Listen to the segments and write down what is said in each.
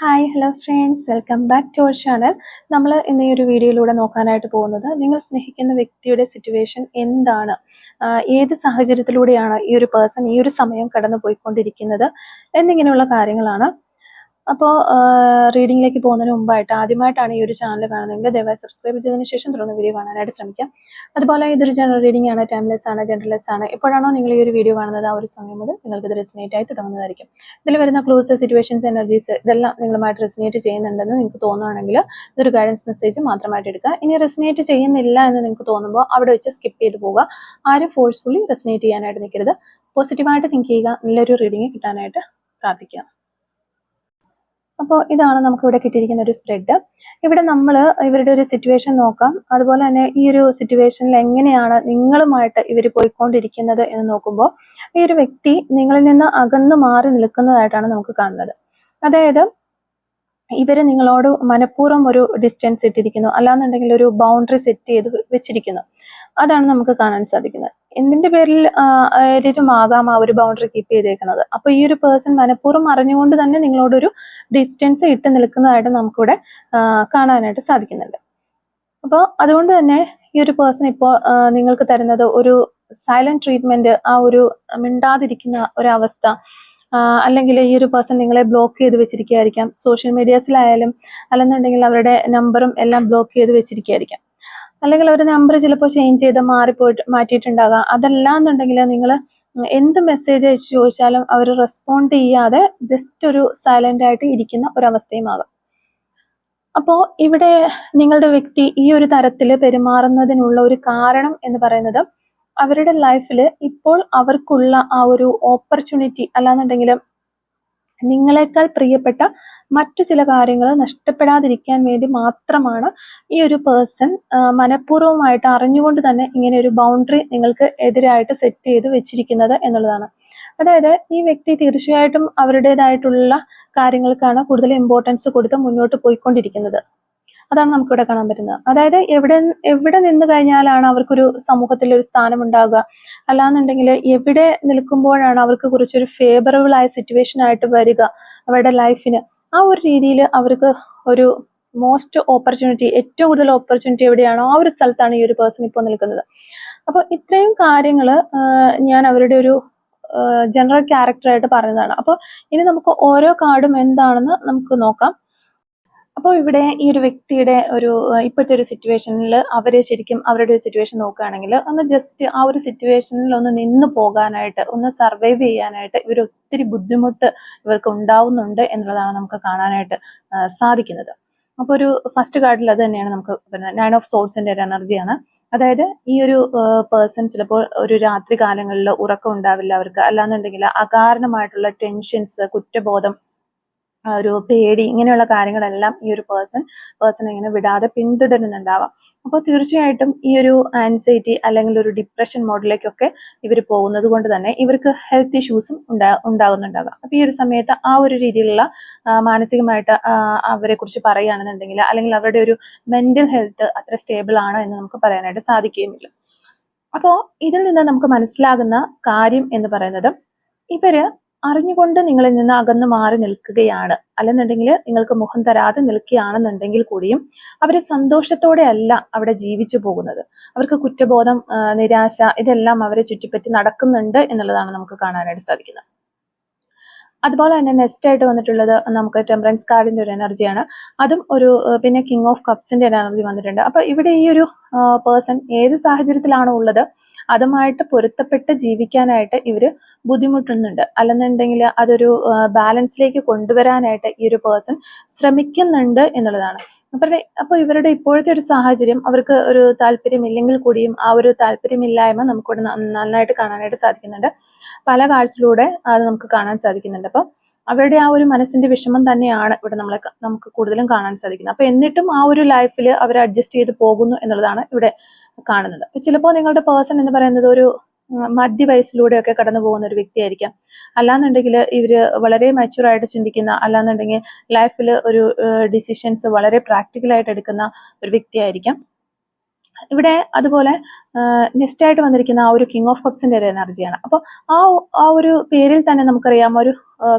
Hi hello friends welcome back to our channel നമ്മൾ ഇന്ന് ഈ ഒരു വീഡിയോയിലൂടെ നോക്കാനായിട്ട് പോകുന്നത് നിങ്ങൾ സ്നേഹിക്കുന്ന വ്യക്തിയുടെ സിറ്റുവേഷൻ എന്താണ്? ഏത് സാഹചര്യത്തിലൂടെയാണ് ഈ ഒരു പേഴ്സൺ ഈ ഒരു സമയം കടന്നു പോയിക്കൊണ്ടിരിക്കുന്നത് എന്നിങ്ങനെയുള്ള കാര്യങ്ങളാണ്. അപ്പോൾ റീഡിങ്ങിലേക്ക് പോകുന്നതിന് മുമ്പായിട്ട് ആദ്യമായിട്ടാണ് ഈ ഒരു ചാനൽ കാണുന്നതെങ്കിൽ ദയവായി സബ്സ്ക്രൈബ് ചെയ്തതിന് ശേഷം തുടർന്ന് വീഡിയോ കാണാനായിട്ട് ശ്രമിക്കാം. അതുപോലെ ഇതൊരു ജനറൽ റീഡിംഗ് ആണ് ടൈംലെസ് ആണ് ജനറൽലെസ് ആണ്. എപ്പോഴാണോ നിങ്ങൾ ഈ ഒരു വീഡിയോ കാണുന്നത് ആ ഒരു സമയം മുതൽ നിങ്ങൾക്ക് ഇത് റെസിനേറ്റ് ആയി തുടങ്ങുന്നതായിരിക്കും. ഇതിൽ വരുന്ന ക്ലോസ് സിറ്റുവേഷൻസ് എനർജീസ് ഇതെല്ലാം നിങ്ങളുമായിട്ട് റെസിനേറ്റ് ചെയ്യുന്നുണ്ടെന്ന് നിങ്ങൾക്ക് തോന്നുകയാണെങ്കിൽ ഇതൊരു ഗൈഡൻസ് മെസ്സേജ് മാത്രമായിട്ട് എടുക്കുക. ഇനി റെസിനേറ്റ് ചെയ്യുന്നില്ല എന്ന് നിങ്ങൾക്ക് തോന്നുമ്പോൾ അവിടെ വെച്ച് സ്കിപ്പ് ചെയ്ത് പോവുക. ആരും ഫോഴ്സ്ഫുള്ളി റെസിനേറ്റ് ചെയ്യാനായിട്ട് നിൽക്കരുത്. പോസിറ്റീവായിട്ട് തിങ്ക് ചെയ്യുക. നല്ലൊരു റീഡിങ് കിട്ടാനായിട്ട് പ്രാർത്ഥിക്കുക അപ്പോൾ ഇതാണ് നമുക്ക് ഇവിടെ കിട്ടിയിരിക്കുന്ന ഒരു സ്പ്രെഡ് ഇവിടെ നമ്മൾ ഇവരുടെ ഒരു സിറ്റുവേഷൻ നോക്കാം. അതുപോലെ തന്നെ ഈ ഒരു സിറ്റുവേഷനിൽ എങ്ങനെയാണ് നിങ്ങളുമായിട്ട് ഇവർ പോയിക്കൊണ്ടിരിക്കുന്നത് എന്ന് നോക്കുമ്പോൾ ഈ ഒരു വ്യക്തി നിങ്ങളിൽ നിന്ന് അകന്നു മാറി നിൽക്കുന്നതായിട്ടാണ് നമുക്ക് കാണുന്നത്. അതായത് ഇവർ നിങ്ങളോട് മനഃപൂർവം ഒരു ഡിസ്റ്റൻസ് ഇട്ടിരിക്കുന്നു. അല്ലാന്നുണ്ടെങ്കിൽ ഒരു ബൗണ്ടറി സെറ്റ് ചെയ്ത് വെച്ചിരിക്കുന്നു. അതാണ് നമുക്ക് കാണാൻ സാധിക്കുന്നത്. എന്തിന്റെ പേരിൽ ആകാം ആ ഒരു ബൗണ്ടറി കീപ്പ് ചെയ്തേക്കുന്നത്. അപ്പൊ ഈ ഒരു പേഴ്സൺ മനഃപൂർവം അറിഞ്ഞുകൊണ്ട് തന്നെ നിങ്ങളോടൊരു ഡിസ്റ്റൻസ് ഇട്ട് നിൽക്കുന്നതായിട്ട് നമുക്കിവിടെ കാണാനായിട്ട് സാധിക്കുന്നുണ്ട്. അപ്പോൾ അതുകൊണ്ട് തന്നെ ഈ ഒരു പേഴ്സൺ ഇപ്പോൾ നിങ്ങൾക്ക് തരുന്നത് ഒരു സൈലന്റ് ട്രീറ്റ്മെന്റ് ആ ഒരു മിണ്ടാതിരിക്കുന്ന ഒരവസ്ഥ അല്ലെങ്കിൽ ഈ ഒരു പേഴ്സൺ നിങ്ങളെ ബ്ലോക്ക് ചെയ്ത് വെച്ചിരിക്കുകയായിരിക്കാം. സോഷ്യൽ മീഡിയാസിലായാലും അല്ലെന്നുണ്ടെങ്കിൽ അവരുടെ നമ്പറും എല്ലാം ബ്ലോക്ക് ചെയ്ത് വെച്ചിരിക്കുകയായിരിക്കാം. അല്ലെങ്കിൽ അവർ നമ്പർ ചിലപ്പോൾ ചേഞ്ച് ചെയ്ത് മാറിപ്പോയിട്ട് മാറ്റിയിട്ടുണ്ടാകാം. അതല്ല എന്നുണ്ടെങ്കിൽ നിങ്ങൾ എന്ത് മെസ്സേജ് അയച്ച് ചോദിച്ചാലും അവർ റെസ്പോണ്ട് ചെയ്യാതെ ജസ്റ്റ് ഒരു സൈലന്റ് ആയിട്ട് ഇരിക്കുന്ന ഒരവസ്ഥയുമാകാം. അപ്പോൾ ഇവിടെ നിങ്ങളുടെ വ്യക്തി ഈ ഒരു തരത്തിൽ പെരുമാറുന്നതിനുള്ള ഒരു കാരണം എന്ന് പറയുന്നത് അവരുടെ ലൈഫിൽ ഇപ്പോൾ അവർക്കുള്ള ആ ഒരു ഓപ്പർച്യൂണിറ്റി അല്ലാന്നുണ്ടെങ്കിൽ നിങ്ങളെക്കാൾ പ്രിയപ്പെട്ട മറ്റു ചില കാര്യങ്ങൾ നഷ്ടപ്പെടാതിരിക്കാൻ വേണ്ടി മാത്രമാണ് ഈ ഒരു പേഴ്സൺ മനഃപൂർവമായിട്ട് അറിഞ്ഞുകൊണ്ട് തന്നെ ഇങ്ങനെ ഒരു ബൗണ്ടറി നിങ്ങൾക്ക് എതിരായിട്ട് സെറ്റ് ചെയ്ത് വെച്ചിരിക്കുന്നത് എന്നുള്ളതാണ്. അതായത് ഈ വ്യക്തി തീർച്ചയായിട്ടും അവരുടേതായിട്ടുള്ള കാര്യങ്ങൾക്കാണ് കൂടുതൽ ഇമ്പോർട്ടൻസ് കൊടുത്ത് മുന്നോട്ട് പോയിക്കൊണ്ടിരിക്കുന്നത്. അതാണ് നമുക്കിവിടെ കാണാൻ പറ്റുന്നത്. അതായത് എവിടെ എവിടെ നിന്ന് കഴിഞ്ഞാലാണ് അവർക്കൊരു സമൂഹത്തിൽ ഒരു സ്ഥാനം ഉണ്ടാവുക അല്ലാന്നുണ്ടെങ്കിൽ എവിടെ നിൽക്കുമ്പോഴാണ് അവർക്ക് കുറച്ചൊരു ഫേവറബിൾ ആയ സിറ്റുവേഷൻ ആയിട്ട് വരിക അവരുടെ ലൈഫിന് ആ ഒരു രീതിയിൽ അവർക്ക് ഒരു മോസ്റ്റ് ഓപ്പർച്യൂണിറ്റി ഏറ്റവും കൂടുതൽ ഓപ്പർച്യൂണിറ്റി എവിടെയാണോ ആ ഒരു സ്ഥലത്താണ് ഈ ഒരു പേഴ്സൺ ഇപ്പോൾ നിൽക്കുന്നത്. അപ്പോൾ ഇത്രയും കാര്യങ്ങൾ ഞാൻ അവരുടെ ഒരു ജനറൽ ക്യാരക്ടറായിട്ട് പറയുന്നതാണ് അപ്പോൾ ഇനി നമുക്ക് ഓരോ കാർഡും എന്താണെന്ന് നമുക്ക് നോക്കാം. അപ്പോൾ ഇവിടെ ഈ ഒരു വ്യക്തിയുടെ ഒരു ഇപ്പോഴത്തെ ഒരു സിറ്റുവേഷനിൽ അവർ ശരിക്കും അവരുടെ ഒരു സിറ്റുവേഷൻ നോക്കുകയാണെങ്കിൽ ഒന്ന് ജസ്റ്റ് ആ ഒരു സിറ്റുവേഷനിൽ ഒന്ന് നിന്ന് പോകാനായിട്ട് ഒന്ന് സർവൈവ് ചെയ്യാനായിട്ട് ഇവർ ഒത്തിരി ബുദ്ധിമുട്ട് ഇവർക്ക് ഉണ്ടാവുന്നുണ്ട് എന്നുള്ളതാണ് നമുക്ക് കാണാനായിട്ട് സാധിക്കുന്നത്. അപ്പോൾ ഒരു ഫസ്റ്റ് കാർഡിൽ അത് തന്നെയാണ് നമുക്ക് വരുന്നത്. നൈൻ ഓഫ് സോൾസിന്റെ ഒരു എനർജിയാണ് അതായത് ഈ ഒരു പേഴ്സൺ ചിലപ്പോൾ ഒരു രാത്രി കാലങ്ങളിൽ ഉറക്കം ഉണ്ടാവില്ല അവർക്ക്. അല്ലാന്നുണ്ടെങ്കിൽ അകാരണമായിട്ടുള്ള ടെൻഷൻസ് കുറ്റബോധം ഒരു പേടി ഇങ്ങനെയുള്ള കാര്യങ്ങളെല്ലാം ഈ ഒരു പേഴ്സൺ പേഴ്സൺ ഇങ്ങനെ വിടാതെ പിന്തുടരുന്നുണ്ടാവാം. അപ്പോൾ തീർച്ചയായിട്ടും ഈ ഒരു ആൻസൈറ്റി അല്ലെങ്കിൽ ഒരു ഡിപ്രഷൻ മോഡിലേക്കൊക്കെ ഇവർ പോകുന്നത് കൊണ്ട് തന്നെ ഇവർക്ക് ഹെൽത്ത് ഇഷ്യൂസും ഉണ്ടാ ഉണ്ടാകുന്നുണ്ടാകാം അപ്പോൾ ഈ ഒരു സമയത്ത് ആ ഒരു രീതിയിലുള്ള മാനസികമായിട്ട് അവരെ കുറിച്ച് പറയുകയാണെന്നുണ്ടെങ്കിൽ അല്ലെങ്കിൽ അവരുടെ ഒരു മെന്റൽ ഹെൽത്ത് അത്ര സ്റ്റേബിൾ ആണോ എന്ന് നമുക്ക് പറയാനായിട്ട് സാധിക്കുകയുമില്ല. അപ്പോൾ ഇതിൽ നിന്ന് നമുക്ക് മനസ്സിലാകുന്ന കാര്യം എന്ന് പറയുന്നത് ഇവർ അറിഞ്ഞുകൊണ്ട് നിങ്ങളിൽ നിന്ന് അകന്നു മാറി നിൽക്കുകയാണ്. അല്ലെന്നുണ്ടെങ്കിൽ നിങ്ങൾക്ക് മുഖം തരാതെ നിൽക്കുകയാണെന്നുണ്ടെങ്കിൽ കൂടിയും അവർ സന്തോഷത്തോടെ അല്ല അവിടെ ജീവിച്ചു പോകുന്നത്. അവർക്ക് കുറ്റബോധം നിരാശ ഇതെല്ലാം അവരെ ചുറ്റിപ്പറ്റി നടക്കുന്നുണ്ട് എന്നുള്ളതാണ് നമുക്ക് കാണാനായിട്ട് സാധിക്കുന്നത്. അതുപോലെ തന്നെ നെക്സ്റ്റ് ആയിട്ട് വന്നിട്ടുള്ളത് നമുക്ക് ടെമ്പറൻസ് കാർഡിന്റെ ഒരു എനർജിയാണ് അതും ഒരു പിന്നെ കിങ് ഓഫ് കപ്സിന്റെ ഒരു എനർജി വന്നിട്ടുണ്ട്. അപ്പൊ ഇവിടെ ഈ ഒരു പേഴ്സൺ ഏത് സാഹചര്യത്തിലാണോ ഉള്ളത് അതുമായിട്ട് പൊരുത്തപ്പെട്ട് ജീവിക്കാനായിട്ട് ഇവർ ബുദ്ധിമുട്ടുന്നുണ്ട്. അല്ലെന്നുണ്ടെങ്കിൽ അതൊരു ബാലൻസിലേക്ക് കൊണ്ടുവരാനായിട്ട് ഈ ഒരു പേഴ്സൺ ശ്രമിക്കുന്നുണ്ട് എന്നുള്ളതാണ്. അവരുടെ അപ്പൊ ഇവരുടെ ഇപ്പോഴത്തെ ഒരു സാഹചര്യം അവർക്ക് ഒരു താല്പര്യമില്ലെങ്കിൽ കൂടിയും ആ ഒരു താല്പര്യമില്ലായ്മ നമുക്കിവിടെ നന്നായിട്ട് കാണാനായിട്ട് സാധിക്കുന്നുണ്ട്. പല കാഴ്ചയിലൂടെ അത് നമുക്ക് കാണാൻ സാധിക്കുന്നുണ്ട്. അപ്പൊ അവരുടെ ആ ഒരു മനസ്സിന്റെ വിഷമം തന്നെയാണ് ഇവിടെ നമ്മളെ നമുക്ക് കൂടുതലും കാണാൻ സാധിക്കുന്നത്. അപ്പൊ എന്നിട്ടും ആ ഒരു ലൈഫിൽ അവർ അഡ്ജസ്റ്റ് ചെയ്ത് പോകുന്നു എന്നുള്ളതാണ് ഇവിടെ കാണുന്നത്. അപ്പൊ ചിലപ്പോൾ നിങ്ങളുടെ പേഴ്സൺ എന്ന് പറയുന്നത് ഒരു മധ്യവയസ്സിലൂടെയൊക്കെ കടന്നു പോകുന്ന ഒരു വ്യക്തിയായിരിക്കാം. അല്ലാന്നുണ്ടെങ്കിൽ ഇവർ വളരെ ആയിട്ട് ചിന്തിക്കുന്ന അല്ലാന്നുണ്ടെങ്കിൽ ലൈഫിൽ ഒരു ഡിസിഷൻസ് വളരെ പ്രാക്ടിക്കലായിട്ട് എടുക്കുന്ന ഒരു വ്യക്തിയായിരിക്കാം. ഇവിടെ അതുപോലെ നെക്സ്റ്റ് ആയിട്ട് വന്നിരിക്കുന്ന ആ ഒരു കിങ് ഓഫ് കപ്സിന്റെ ഒരു എനർജിയാണ് അപ്പോൾ ആ ആ ഒരു പേരിൽ തന്നെ നമുക്കറിയാം ഒരു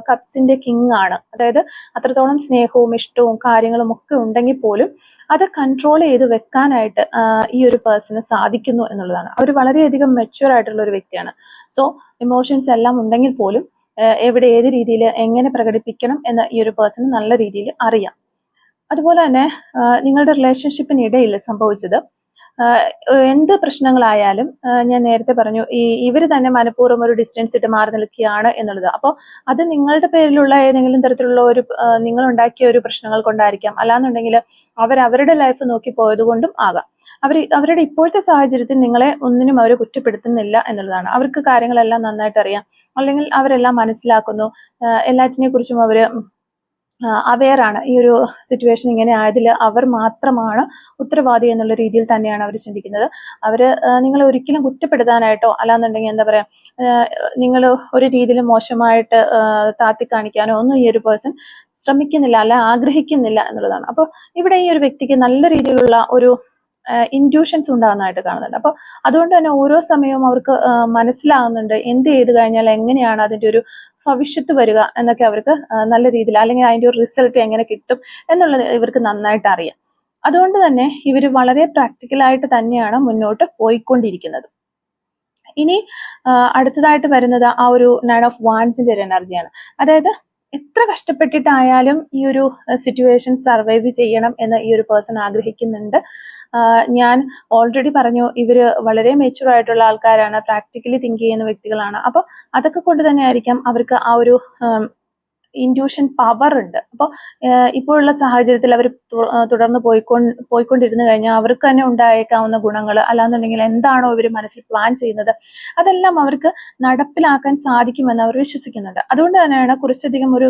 കപ്സിന്റെ കിങ് ആണ്. അതായത് അത്രത്തോളം സ്നേഹവും ഇഷ്ടവും കാര്യങ്ങളും ഒക്കെ ഉണ്ടെങ്കിൽ പോലും അത് കൺട്രോൾ ചെയ്ത് വെക്കാനായിട്ട് ഈ ഒരു പേഴ്സണ് സാധിക്കുന്നു എന്നുള്ളതാണ്. അവർ വളരെയധികം മെച്യൂർ ആയിട്ടുള്ള ഒരു വ്യക്തിയാണ്. സോ ഇമോഷൻസ് എല്ലാം ഉണ്ടെങ്കിൽ പോലും എവിടെ ഏത് രീതിയിൽ എങ്ങനെ പ്രകടിപ്പിക്കണം എന്ന് ഈ ഒരു പേഴ്സണ് നല്ല രീതിയിൽ അറിയാം. അതുപോലെ തന്നെ നിങ്ങളുടെ റിലേഷൻഷിപ്പിനിടയിൽ സംഭവിച്ചത് എന്ത് പ്രശ്നങ്ങളായാലും ഞാൻ നേരത്തെ പറഞ്ഞു ഈ ഇവർ തന്നെ മനഃപൂർവം ഒരു ഡിസ്റ്റൻസ് ഇട്ട് മാറി നിൽക്കുകയാണ് എന്നുള്ളത്. അപ്പോൾ അത് നിങ്ങളുടെ പേരിലുള്ള ഏതെങ്കിലും തരത്തിലുള്ള ഒരു നിങ്ങൾ ഉണ്ടാക്കിയ ഒരു പ്രശ്നങ്ങൾ കൊണ്ടായിരിക്കാം. അല്ലാന്നുണ്ടെങ്കിൽ അവർ അവരുടെ ലൈഫ് നോക്കി പോയത് കൊണ്ടും ആകാം. അവർ അവരുടെ ഇപ്പോഴത്തെ സാഹചര്യത്തിൽ നിങ്ങളെ ഒന്നിനും അവർ കുറ്റപ്പെടുത്തുന്നില്ല എന്നുള്ളതാണ്. അവർക്ക് കാര്യങ്ങളെല്ലാം നന്നായിട്ട് അറിയാം. അല്ലെങ്കിൽ അവരെല്ലാം മനസ്സിലാക്കുന്നു. എല്ലാറ്റിനെ കുറിച്ചും അവർ അവെയർ ആണ്. ഈ ഒരു സിറ്റുവേഷൻ ഇങ്ങനെ ആയതിൽ അവർ മാത്രമാണ് ഉത്തരവാദി എന്നുള്ള രീതിയിൽ തന്നെയാണ് അവർ ചിന്തിക്കുന്നത്. അവർ നിങ്ങളെ ഒരിക്കലും കുറ്റപ്പെടുത്താനായിട്ടോ അല്ലാന്നുണ്ടെങ്കിൽ എന്താ പറയുക നിങ്ങൾ ഒരു രീതിയിൽ മോശമായിട്ട് താത്തി കാണിക്കാനോ ഒന്നും ഈ ഒരു പേഴ്സൺ ശ്രമിക്കുന്നില്ല അല്ല ആഗ്രഹിക്കുന്നില്ല എന്നുള്ളതാണ്. അപ്പോൾ ഇവിടെ ഈ ഒരു വ്യക്തിക്ക് നല്ല രീതിയിലുള്ള ഒരു ഇൻഡ്യൂഷൻസ് ഉണ്ടാകുന്നതായിട്ട് കാണുന്നുണ്ട്. അപ്പോൾ അതുകൊണ്ട് തന്നെ ഓരോ സമയവും അവർക്ക് മനസ്സിലാകുന്നുണ്ട്. എന്ത് ചെയ്ത് കഴിഞ്ഞാൽ എങ്ങനെയാണ് അതിന്റെ ഒരു ഭവിഷ്യത്ത് വരിക എന്നൊക്കെ അവർക്ക് നല്ല രീതിയിൽ അല്ലെങ്കിൽ അതിന്റെ ഒരു റിസൾട്ട് എങ്ങനെ കിട്ടും എന്നുള്ളത് ഇവർക്ക് നന്നായിട്ട് അറിയാം. അതുകൊണ്ട് തന്നെ ഇവർ വളരെ പ്രാക്ടിക്കലായിട്ട് തന്നെയാണ് മുന്നോട്ട് പോയിക്കൊണ്ടിരിക്കുന്നത്. ഇനി അടുത്തതായിട്ട് വരുന്നത് ആ ഒരു നൈൻ ഓഫ് വാൻസിന്റെ ഒരു എനർജിയാണ് അതായത് എത്ര കഷ്ടപ്പെട്ടിട്ടായാലും ഈ ഒരു സിറ്റുവേഷൻ സർവൈവ് ചെയ്യണം എന്ന് ഈ ഒരു പേഴ്സൺ ആഗ്രഹിക്കുന്നുണ്ട്. ഞാൻ ഓൾറെഡി പറഞ്ഞു ഇവർ വളരെ മെച്ചൂർ ആയിട്ടുള്ള ആൾക്കാരാണ് പ്രാക്ടിക്കലി തിങ്ക് ചെയ്യുന്ന വ്യക്തികളാണ്. അപ്പോൾ അതൊക്കെ കൊണ്ട് തന്നെ ആയിരിക്കാം അവർക്ക് ആ ഒരു ഇൻഡ്യൂഷൻ പവർ ഉണ്ട്. അപ്പോൾ ഇപ്പോഴുള്ള സാഹചര്യത്തിൽ അവർ തുടർന്ന് പോയിക്കൊ പോയിക്കൊണ്ടിരുന്നു കഴിഞ്ഞാൽ അവർക്ക് തന്നെ ഉണ്ടായേക്കാവുന്ന ഗുണങ്ങൾ അല്ലാന്നുണ്ടെങ്കിൽ എന്താണോ ഇവർ മനസ്സിൽ പ്ലാൻ ചെയ്യുന്നത് അതെല്ലാം അവർക്ക് നടപ്പിലാക്കാൻ സാധിക്കുമെന്ന് അവർ വിശ്വസിക്കുന്നുണ്ട്. അതുകൊണ്ട് തന്നെയാണ് കുറച്ചധികം ഒരു